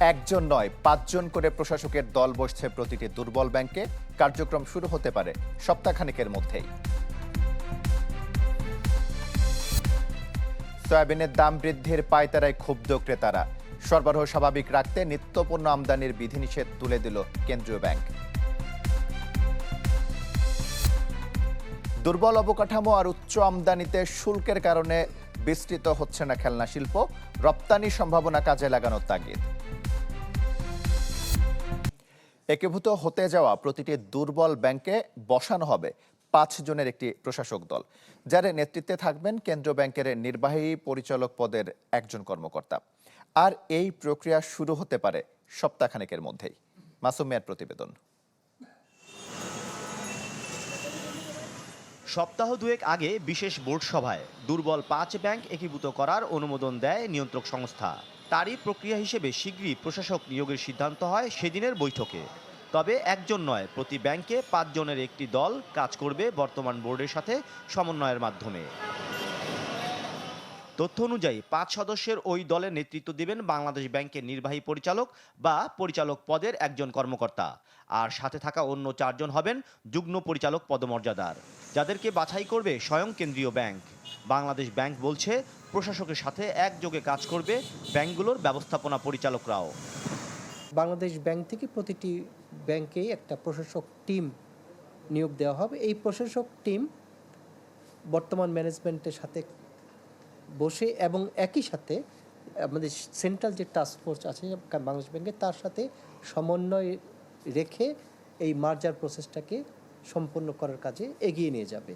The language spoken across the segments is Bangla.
একজন নয়, পাঁচজন করে প্রশাসকের দল বসছে প্রতিটি দুর্বল ব্যাংকে। কার্যক্রম শুরু হতে পারে সপ্তাহখানেকের মধ্যেই। সয়াবিনের দাম বৃদ্ধির পায়তারায় ক্ষুব্ধ ক্রেতারা। সরবরাহ স্বাভাবিক রাখতে নিত্যপণ্য আমদানির বিধিনিষেধ তুলে দিল কেন্দ্রীয় ব্যাংক। দুর্বল অবকাঠামো আর উচ্চ আমদানিতে শুল্কের কারণে বিস্তৃত হচ্ছে না খেলনা শিল্প। রপ্তানি সম্ভাবনা কাজে লাগানোর তাগিদ। একীভূত হতে যাওয়া প্রতিটি দুর্বল ব্যাংকে বসানো হবে পাঁচ জনের একটি প্রশাসক দল, যার নেতৃত্বে থাকবেন কেন্দ্রীয় ব্যাংকের নির্বাহী পরিচালক পদের একজন কর্মকর্তা। আর এই প্রক্রিয়া শুরু হতে পারে সপ্তাহখানেকের মধ্যেই। মাসুম মিয়ার প্রতিবেদন। সপ্তাহ দুয়েক আগে বিশেষ বোর্ড সভায় দুর্বল পাঁচ ব্যাংক একীভূত করার অনুমোদন দেয় নিয়ন্ত্রক সংস্থা। তারই প্রক্রিয়া হিসেবে শীঘ্রই প্রশাসক নিয়োগের সিদ্ধান্ত হয় সেদিনের বৈঠকে। তবে একজন নয়, প্রতি ব্যাংকে পাঁচজনের একটি দল কাজ করবে বর্তমান বোর্ডের সাথে সমন্বয়ের মাধ্যমে। তথ্য অনুযায়ী পাঁচ সদস্যের ওই দলের নেতৃত্ব দেবেন বাংলাদেশ ব্যাংকের নির্বাহী পরিচালক বা পরিচালক পদের একজন কর্মকর্তা। আর সাথে থাকা অন্য চারজন হবেন যুগ্ম পরিচালক পদমর্যাদার, যাদেরকে বাছাই করবে স্বয়ং কেন্দ্রীয় ব্যাংক। বাংলাদেশ ব্যাংক বলছে প্রশাসকের সাথে একযোগে কাজ করবে ব্যাংকগুলোর ব্যবস্থাপনা পরিচালকরাও। বাংলাদেশ ব্যাংক থেকে প্রতিটি ব্যাংকেই একটা প্রশাসক টিম নিয়োগ দেওয়া হবে। এই প্রশাসক টিম বর্তমান ম্যানেজমেন্টের সাথে বসে এবং একই সাথে আমাদের সেন্ট্রাল যে টাস্ক ফোর্স আছে বাংলাদেশ ব্যাংকে, তার সাথে সমন্বয় রেখে এই মার্জার প্রসেসটাকে সম্পন্ন করার কাজে এগিয়ে নিয়ে যাবে।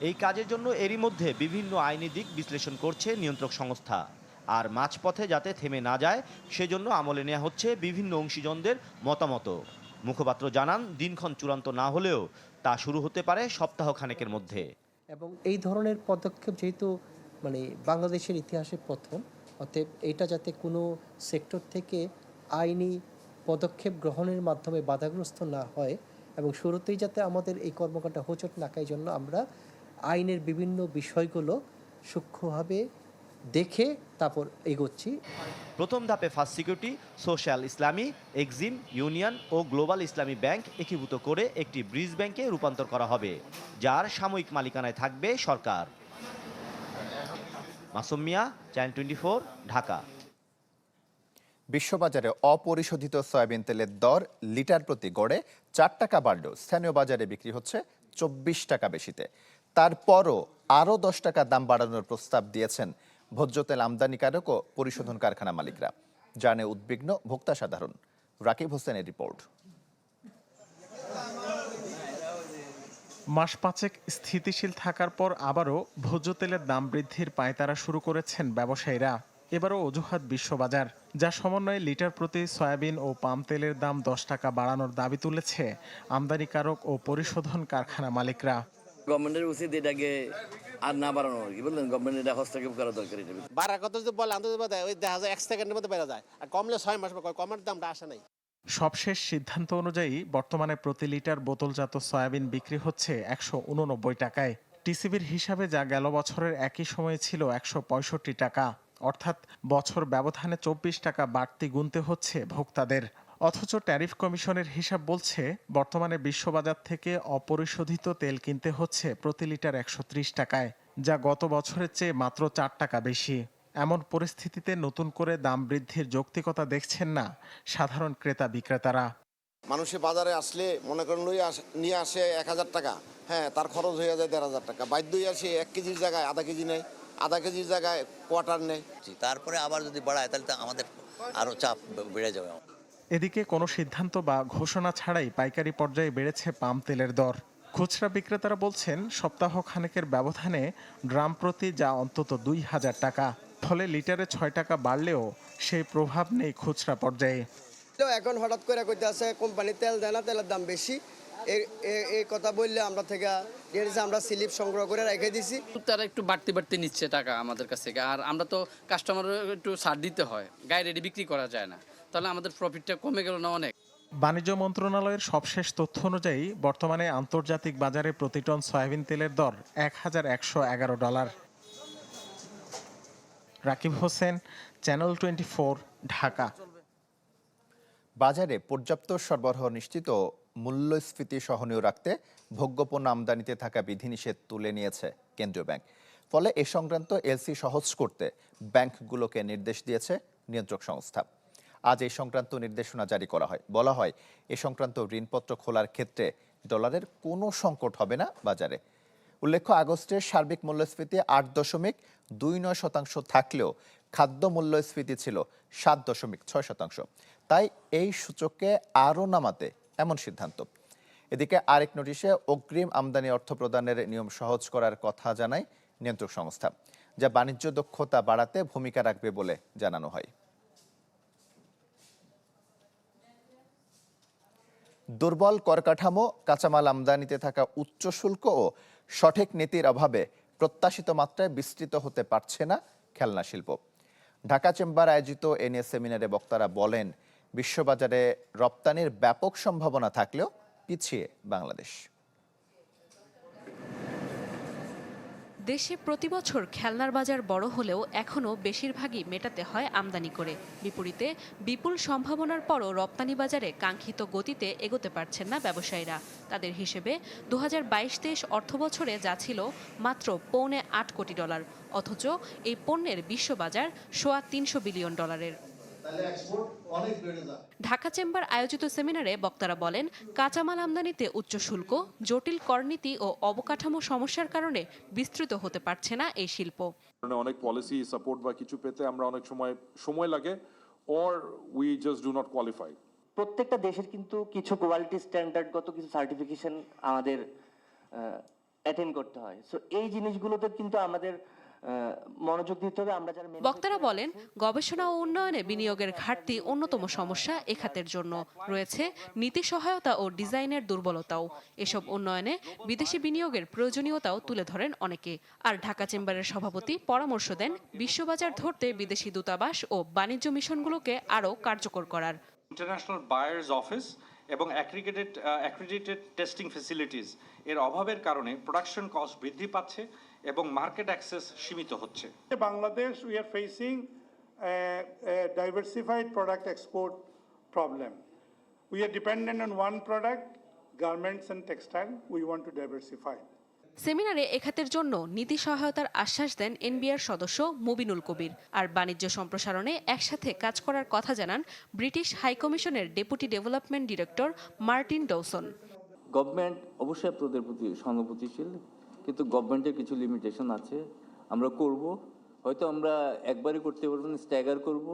এই কাজের জন্য এরই মধ্যে বিভিন্ন আইনি দিক বিশ্লেষণ করছে নিয়ন্ত্রক সংস্থা। আর মাঝপথে যাতে থেমে না যায়, সেজন্য আমলে নেওয়া হচ্ছে বিভিন্ন অংশীজনদের মতামত মুখপাত্র জানান, দিনক্ষণ চূড়ান্ত না হলেও তা শুরু হতে পারে সপ্তাহখানেকের মধ্যে। এবং এই ধরনের পদক্ষেপ যেহেতু মানে বাংলাদেশের ইতিহাসে প্রথম, অতএব এটা যাতে কোনো সেক্টর থেকে আইনি পদক্ষেপ গ্রহণের মাধ্যমে বাধাগ্রস্ত না হয় এবং শুরুতেই যাতে আমাদের এই কর্মকাণ্ড হোচট না জন্য আমরা আইনের বিভিন্ন বিষয়গুলো সূক্ষ্মভাবে দেখে তারপর এগোচ্ছি। প্রথম ধাপে first security social Islami Exim union ও গ্লোবাল ইসলামী ব্যাংক একীভূত করে একটি ব্রিজ ব্যাংকে রূপান্তর করা হবে যার সাময়িক মালিকানায় থাকবে সরকার। Masum Mia channel twenty Dhaka. বিশ্ববাজারে অপরিশোধিত সয়াবিন তেলের দর লিটার প্রতি গড়ে চার টাকা বাড়লেও স্থানীয় বাজারে বিক্রি হচ্ছে চব্বিশ টাকা বেশিতে। তারপরও আরও দশ টাকা দাম বাড়ানোর প্রস্তাব দিয়েছেন ভোজ্য তেল আমদানিকারক ও পরিশোধন কারখানা মালিকরা। জানে উদ্বিগ্ন ভোক্তা সাধারণ। রাকিব হোসেনের রিপোর্ট। মাস পাঁচেক স্থিতিশীল থাকার পর আবারও ভোজ্য তেলের দাম বৃদ্ধির পায়তারা শুরু করেছেন ব্যবসায়ীরা। এবারও অজুহাত বিশ্ববাজার, যা সমন্বয়ে লিটার প্রতি সয়াবিন ও পাম তেলের দাম দশ টাকা বাড়ানোর দাবি তুলেছে আমদানিকারক ও পরিশোধন কারখানা মালিকরা। গভর্নমেন্টের উচিত এটাকে আর না বাড়ানো কি বললেন গভর্নমেন্ট এটা হস্তক্ষেপ করা দরকার এটা বাড়ার কথা যদি বলে আন্তর্জাতিক ওই দেখা যায় এক সেকেন্ডের মধ্যে বেড়ে যায়। আর কমলে ছয় মাস পর কমের দামটা আসে নাই। সবশেষ সিদ্ধান্ত অনুযায়ী বর্তমানে প্রতি লিটার বোতলজাত সয়াবিন বিক্রি হচ্ছে একশো উননব্বই টাকায়। টিসিবির হিসাবে যা গেল বছরের একই সময়ে ছিল একশো পঁয়ষট্টি টাকা। অর্থাৎ বছর ব্যবধানে চব্বিশ টাকা বাড়তি গুনতে হচ্ছে ভোক্তাদের। অথচ ট্যারিফ কমিশনের হিসাব বলছে বর্তমানে বিশ্ববাজার থেকে অপরিশোধিত তেল কিনতে হচ্ছে প্রতি লিটার একশো ত্রিশ টাকায় যা গত বছরের চেয়ে মাত্র চার টাকা বেশি। এমন পরিস্থিতিতে নতুন করে দাম বৃদ্ধির যৌক্তিকতা দেখছেন না সাধারণ ক্রেতা বিক্রেতারা। মানুষে বাজারে আসলে মনে করেন নিয়ে আসে এক হাজার টাকা হ্যাঁ তার খরচ হয়ে যায় দেড় হাজার টাকা। বাধ্যই আসে এক কেজির জায়গায় আধা কেজি নেয় আধা কেজির জায়গায় কোয়ার্টার নেয়। তারপরে আবার যদি বাড়ায় তাহলে তো আমাদের আরও চাপ বেড়ে যাবে। এদিকে কোনো সিদ্ধান্ত বা ঘোষণা ছাড়াই পাইকারি পর্যায়ে বেড়েছে পাম তেলের দর। খুচরা বিক্রেতারা বলছেন সপ্তাহ খানেকের ব্যবধানে ড্রাম প্রতি যা অন্তত দুই হাজার টাকা ফলে লিটারে ছয় টাকা বাড়লেও সেই প্রভাব নেই খুচরা পর্যায়ে। তো এখন হঠাৎ করে কইতে আছে কোম্পানি তেল দেয় না তেলের দাম বেশি। এই কথা বললে আমরা থেকে আমরা স্লিপ সংগ্রহ করে রেখে দিছি। তারা একটু বাড়তি বাড়তি নিচ্ছে টাকা আমাদের কাছ থেকে। আর আমরা তো কাস্টমারের একটু ছাড় দিতে হয় গায়ে রেডি বিক্রি করা যায় না। তাহলে আমাদের প্রফিটটা কমে গেল না অনেক? বাণিজ্য মন্ত্রণালয়ের সবশেষ তথ্য অনুযায়ী বর্তমানে আন্তর্জাতিক বাজারে প্রতি টন সয়াবিন তেলের দর এক হাজার একশো এগারো dollar. Rakib Hossain channel twenty four Dhaka. বাজারে পর্যাপ্ত সরবরাহ নিশ্চিত মূল্যস্ফীতি সহনীয় রাখতে ভোগ্যপণ্য আমদানিতে থাকা বিধিনিষেধ তুলে নিয়েছে কেন্দ্রীয় ব্যাংক। ফলে এ সংক্রান্ত এলসি সহজ করতে ব্যাংকগুলোকে নির্দেশ দিয়েছে নিয়ন্ত্রক সংস্থা। আজ এই সংক্রান্ত নির্দেশনা জারি করা হয়। বলা হয়, এ সংক্রান্ত ঋণপত্র খোলার ক্ষেত্রে ডলারের কোনো সংকট হবে না বাজারে। উল্লেখ্য, আগস্টের সার্বিক মূল্যস্ফীতি আট দশমিক দুই নয় শতাংশ থাকলেও খাদ্য মূল্যস্ফীতি ছিল সাত দশমিক ছয় শতাংশ। তাই এই সূচককে আরও নামাতে এমন সিদ্ধান্ত। এদিকে আরেক নোটিশে, অগ্রিম আমদানি অর্থ প্রদানের নিয়ম সহজ করার কথা জানায় নিয়ন্ত্রক সংস্থা, যা বাণিজ্য দক্ষতা বাড়াতে ভূমিকা রাখবে বলে জানানো হয়। দুর্বল করকাঠামো, কাঁচামাল আমদানিতে থাকা উচ্চ শুল্ক ও সঠিক নীতির অভাবে প্রত্যাশিত মাত্রায় বিস্তৃত হতে পারছে না খেলনা শিল্প। ঢাকা চেম্বার আয়োজিত এ সেমিনারে বক্তারা বলেন, বিশ্ববাজারে রপ্তানির ব্যাপক সম্ভাবনা থাকলেও পিছিয়ে বাংলাদেশ। দেশে প্রতি বছর খেলনার বাজার বড় হলেও এখনও বেশিরভাগই মেটাতে হয় আমদানি করে। বিপরীতে, বিপুল সম্ভাবনার পরও রপ্তানি বাজারে কাঙ্ক্ষিত গতিতে এগোতে পারছেন না ব্যবসায়ীরা। তাদের হিসেবে দু হাজার বাইশ তেইশ অর্থবছরে যা ছিল মাত্র পৌনে আট কোটি ডলার, অথচ এই পণ্যের বিশ্ববাজার সোয়া তিনশো বিলিয়ন ডলারের। ঢাকা চেম্বার আয়োজিত সেমিনারে বক্তারা বলেন কাঁচামাল আমদানিতে উচ্চ শুল্ক জটিল করনীতি ও অবকাঠামো সমস্যার কারণে বিস্তৃত হতে পারছে না এই শিল্প। অনেক পলিসি সাপোর্ট বা কিছু পেতে আমরা অনেক সময় সময় লাগে or we just do not qualify প্রত্যেকটা দেশের কিন্তু কিছু কোয়ালিটি স্ট্যান্ডার্ডগত কিছু সার্টিফিকেশন আমাদের অ্যাটেন্ড করতে হয়। সো এই জিনিসগুলোতে কিন্তু আমাদের মনোযোগ দিতে হবে আমরা যারা বক্তারা বলেন গবেষণা ও উন্নয়নে বিনিয়োগের ঘাটতি অন্যতম সমস্যা এ খাতের জন্য। রয়েছে নীতি সহায়তা ও ডিজাইনের দুর্বলতাও। এসব উন্নয়নে বিদেশি বিনিয়োগের প্রয়োজনীয়তাও তুলে ধরেন অনেকে। আর ঢাকা চেম্বারের সভাপতি পরামর্শ দেন বিশ্ববাজার ধরতে বিদেশি দূতাবাস ও বাণিজ্য মিশনগুলোকে আরও কার্যকর করার। ইন্টারন্যাশনাল বায়ার্স অফিস এবং অ্যাক্রিগেটেড অ্যাক্রিডিটেড টেস্টিং ফেসিলিটিস এর অভাবের কারণে প্রোডাকশন কস্ট বৃদ্ধি পাচ্ছে। এবং মার্কেট অ্যাক্সেস সীমিত হচ্ছে। Bangladesh we are facing diversified product export problem we are dependent on one product garments and textile we want to diversify সেমিনারে এ খাতের জন্য নীতি সহায়তার আশ্বাস দেন এনবিআর সদস্য মুবিনুল কবির। আর বাণিজ্য সম্প্রসারণে একসাথে কাজ করার কথা জানান British হাইকমিশনের deputy development director Martin Dawson. Government অবশ্যই আপনাদের প্রতি সহানুভূতিশীল। কিন্তু গভর্নমেন্টের কিছু লিমিটেশন আছে আমরা করব হয়তো আমরা একবারই করতে পারব না স্ট্যাগার করব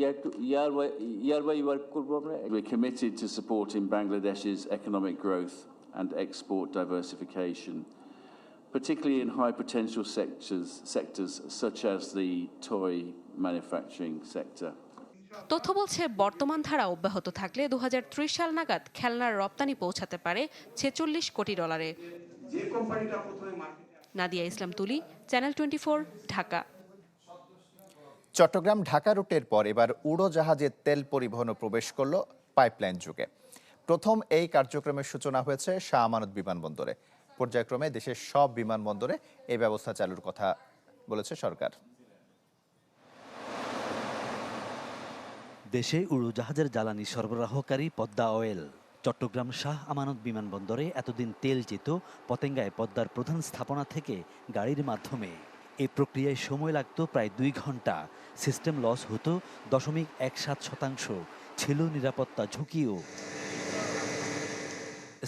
year to year by year by year করব আমরা We're committed to supporting Bangladesh's economic growth and export diversification, particularly in high potential sectors, sectors such as the toy manufacturing sector. তথ্য বলছে বর্তমান ধারা অব্যাহত থাকলে দু হাজার ত্রিশ সাল নাগাদ খেলনার রপ্তানি পৌঁছাতে পারে ছেচল্লিশ কোটি ডলারে নাদিয়া ইসলাম তুলি চ্যানেল টোয়েন্টি ঢাকা। চট্টগ্রাম ঢাকা রুটের পর এবার উড়োজাহাজে তেল পরিবহনও প্রবেশ করল পাইপলাইন যুগে। প্রথম এই কার্যক্রমের সূচনা হয়েছে শাহ আমানত বিমানবন্দরে। পর্যায়ক্রমে দেশের সব বিমানবন্দরে এই ব্যবস্থা চালুর কথা বলেছে সরকার। দেশে উড়োজাহাজের জ্বালানি সরবরাহকারী পদ্মা অয়েল। চট্টগ্রাম শাহ আমানত বিমানবন্দরে এতদিন তেল যেত পতেঙ্গায় পদ্মার প্রধান স্থাপনা থেকে গাড়ির মাধ্যমে। এ প্রক্রিয়ায় সময় লাগত প্রায় দুই ঘণ্টা। সিস্টেম লস হতো দশমিক এক সাত শতাংশ। ছিল নিরাপত্তা ঝুঁকিও।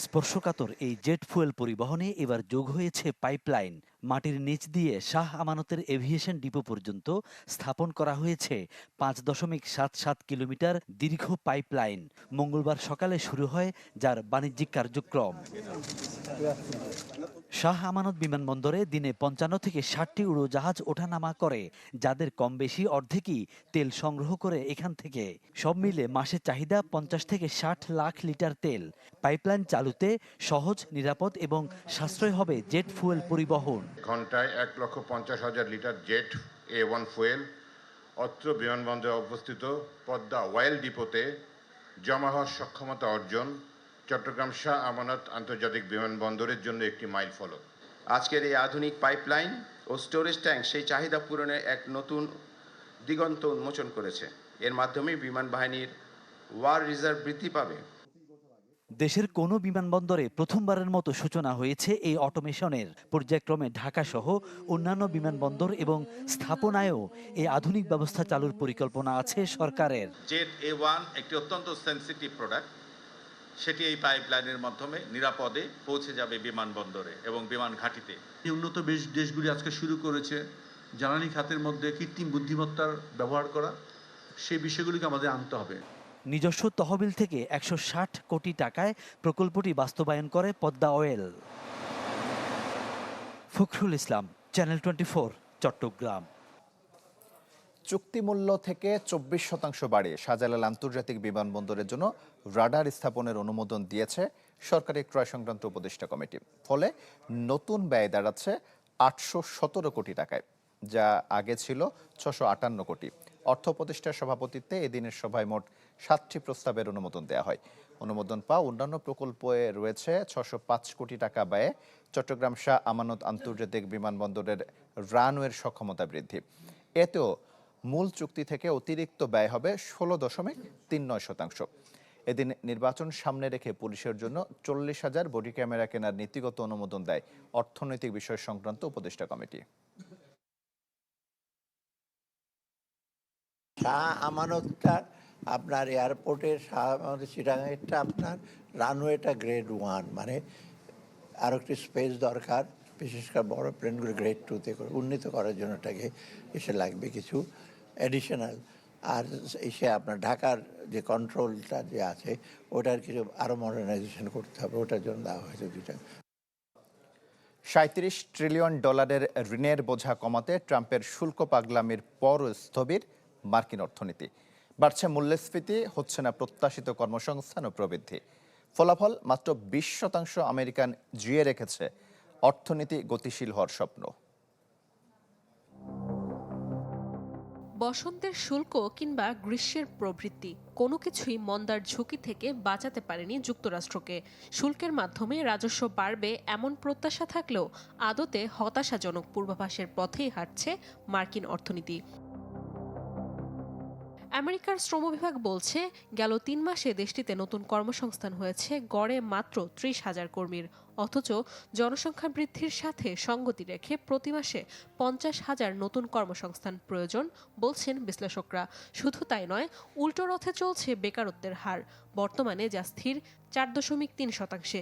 স্পর্শকাতর এই জেট ফুয়েল পরিবহনে এবার যোগ হয়েছে পাইপলাইন। মাটির নিচ দিয়ে শাহ আমানতের এভিয়েশন ডিপো পর্যন্ত স্থাপন করা হয়েছে। পাঁচ দশমিক সাত সাত কিলোমিটার দীর্ঘ পাইপলাইন। মঙ্গলবার সকালে শুরু হয় যার বাণিজ্যিক কার্যক্রম। শাহ আমানত বিমানবন্দরে দিনে পঞ্চান্ন থেকে ষাটটি উড়োজাহাজ ওঠানামা করে, যাদের কম বেশি অর্ধেকই তেল সংগ্রহ করে এখান থেকে। সব মিলে মাসে চাহিদা পঞ্চাশ থেকে ষাট লাখ লিটার তেল। পাইপলাইন চালুতে সহজ, নিরাপদ এবং সাশ্রয় হবে জেট ফুয়েল পরিবহন। ঘন্টায় এক লক্ষ পঞ্চাশ হাজার litre jet, A one fuel, অত্র বিমানবন্দরে অবস্থিত পদ্মা ওয়েল ডিপোতে জমা হওয়ার সক্ষমতা অর্জন চট্টগ্রাম শাহ আমানত আন্তর্জাতিক বিমানবন্দরের জন্য একটি মাইল ফলক। আজকের এই আধুনিক পাইপলাইন ও স্টোরেজ ট্যাঙ্ক সেই চাহিদা পূরণে এক নতুন দিগন্ত উন্মোচন করেছে। এর মাধ্যমে বিমান বাহিনীর ওয়ার রিজার্ভ বৃদ্ধি পাবে। দেশের কোনো বিমানবন্দরে প্রথমবারের মতো সূচনা হয়েছে এই অটোমেশনের। পর্যায়ক্রমে ঢাকা সহ অন্যান্য বিমানবন্দর এবং স্থাপনায়ও এই আধুনিক ব্যবস্থা চালুর পরিকল্পনা আছে সরকারের। জেট এ ওয়ান একটি অত্যন্ত সেন্সিটিভ প্রোডাক্ট। সেটি এই পাইপলাইনের মাধ্যমে নিরাপদে পৌঁছে যাবে বিমানবন্দরে এবং বিমান ঘাঁটিতে। এই উন্নত বেশ দেশগুলি আজকে শুরু করেছে জ্বালানি খাতের মধ্যে কৃত্রিম বুদ্ধিমত্তার ব্যবহার করা। সেই বিষয়গুলিকে আমাদের আনতে হবে। নিজস্ব তহবিল থেকে একশো ষাট কোটি টাকায় প্রকল্পটি বাস্তবায়ন করে Padma oil Fakhrul Islam channel twenty Chattogram. চুক্তিমূল্য থেকে চব্বিশ শতাংশ বাড়িয়ে শাহজালাল আন্তর্জাতিক বিমানবন্দরের জন্য রাডার স্থাপনের অনুমোদন দিয়েছে সরকারি ক্রয় সংক্রান্ত উপদেষ্টা কমিটি। ফলে নতুন ব্যয় দাঁড়াচ্ছে আটশো সতেরো কোটি টাকায়, যা আগে ছিল ছশো আটান্ন কোটি। অর্থ উপদেষ্টার সভাপতিত্বে এদিনের সভায় মোট সাতটি প্রস্তাবের অনুমোদন দেওয়া হয়। অনুমোদন পাওয়া অন্যান্য প্রকল্পে রয়েছে ছশো পাঁচ কোটি টাকা ব্যয়ে চট্টগ্রাম শাহ আমানত আন্তর্জাতিক বিমানবন্দরের রানওয়ের সক্ষমতা বৃদ্ধি। এতেও মূল চুক্তি থেকে অতিরিক্ত ব্যয় হবে ষোলো দশমিক তিন নয় শতাংশ। এদিন নির্বাচন সামনে রেখে পুলিশের জন্য চল্লিশ হাজার বডি ক্যামেরা কেনার নীতিগত অনুমোদন দেয় অর্থনৈতিক বিষয় সংক্রান্ত উপদেষ্টা কমিটি। শাহ আমানতটা আপনার এয়ারপোর্টের শাহ আপনার রানওয়েটা গ্রেড ওয়ান মানে আরও একটি স্পেস দরকার, বিশেষ করে বড় প্লেনগুলো গ্রেড টুতে করে উন্নীত করার জন্য এসে লাগবে কিছু। অ্যাডিশনাল আর এসে আপনার ঢাকার যে কন্ট্রোলটা যে আছে, ওটার কিছু আরও মডার্নাইজেশন করতে হবে, ওটার জন্য দেওয়া হয়েছে দুইটা। সাঁত্রিশ ট্রিলিয়ন ডলারের ঋণের বোঝা কমাতে ট্রাম্পের শুল্ক পাগলামির পর স্থবির মার্কিন অর্থনীতি। বাড়ছে মূল্যস্ফীতি, হচ্ছে না প্রত্যাশিত কর্মসংস্থান ও প্রবৃদ্ধি। ফলাফল মাত্র বিশ শতাংশ আমেরিকান জিয়ে রেখেছে। অর্থনীতি গতিশীল হওয়ার স্বপ্ন। বসন্তের শুল্ক কিংবা গ্রীষ্মের প্রবৃত্তি, কোনো কিছুই মন্দার ঝুঁকি থেকে বাঁচাতে পারেনি যুক্তরাষ্ট্রকে। শুল্কের মাধ্যমে রাজস্ব বাড়বে এমন প্রত্যাশা থাকলেও আদতে হতাশাজনক পূর্বাভাসের পথেই হাঁটছে মার্কিন অর্থনীতি। আমেরিকার শ্রম বিভাগ বলছে, গেল তিন মাসে দেশটিতে নতুন কর্মসংস্থান হয়েছে, গড়ে মাত্র ত্রিশ হাজার কর্মীর। অথচ জনসংখ্যা বৃদ্ধির সাথে সঙ্গতি রেখে প্রতি মাসে পঞ্চাশ হাজার নতুন কর্মসংস্থান প্রয়োজন বলছেন বিশ্লেষকরা। শুধু তাই নয়, উল্টো রথে চলছে বেকারত্বের হার। বর্তমানে যা স্থির, চার দশমিক তিন শতাংশে।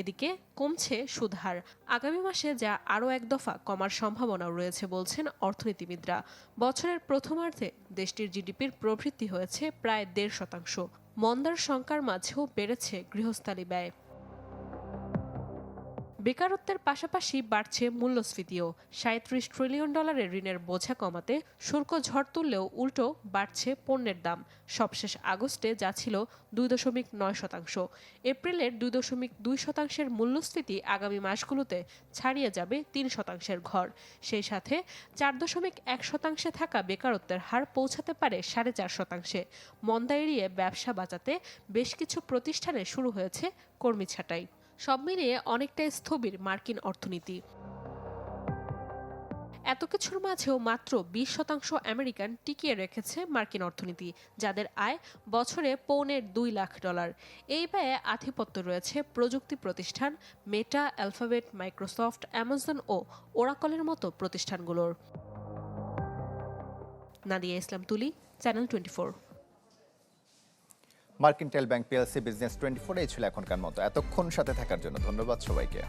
এদিকে কমছে সুদহার। আগামী মাসে যা আরও এক দফা কমার সম্ভাবনাও রয়েছে বলছেন অর্থনীতিবিদরা। বছরের প্রথমার্ধে দেশটির জিডিপির প্রবৃদ্ধি হয়েছে প্রায় দেড় শতাংশ। মন্দার শঙ্কার মাঝেও বেড়েছে গৃহস্থালী ব্যয়। বেকারত্বের পাশাপাশি বাড়ছে মূল্যস্ফীতিও। সাঁত্রিশ ট্রিলিয়ন ডলারের ঋণের বোঝা কমাতে শুল্ক ঝড় তুললেও উল্টো বাড়ছে পণ্যের দাম। সবশেষ আগস্টে যা ছিল দুই দশমিক নয় শতাংশ। এপ্রিলের দুই দশমিক দুই শতাংশের মূল্যস্ফীতি আগামী মাসগুলোতে ছাড়িয়ে যাবে তিন শতাংশের ঘর। সেই সাথে চার দশমিক এক শতাংশে থাকা বেকারত্বের হার পৌঁছাতে পারে সাড়ে চার শতাংশে। মন্দা এড়িয়ে ব্যবসা বাঁচাতে বেশ কিছু প্রতিষ্ঠানে শুরু হয়েছে কর্মী ছাঁটাই। সব মিলিয়ে অনেকটাই স্থবির মার্কিন অর্থনীতি। এত কিছুর মাঝেও মাত্র বিশ শতাংশ আমেরিকান টিকিয়ে রেখেছে মার্কিন অর্থনীতি, যাদের আয় বছরে পৌনে দুই লাখ ডলার। এই ব্যয়ে আধিপত্য রয়েছে প্রযুক্তি প্রতিষ্ঠান মেটা, অ্যালফাবেট, মাইক্রোসফট, অ্যামাজন ও ওরাকলের মতো প্রতিষ্ঠানগুলোর। নাদিয়া ইসলাম তুলি, চ্যানেল টোয়েন্টি মার্কিন টেল bank PLC business twenty four ছিল এখনকার মতো। এতক্ষণ সাথে থাকার জন্য ধন্যবাদ সবাইকে।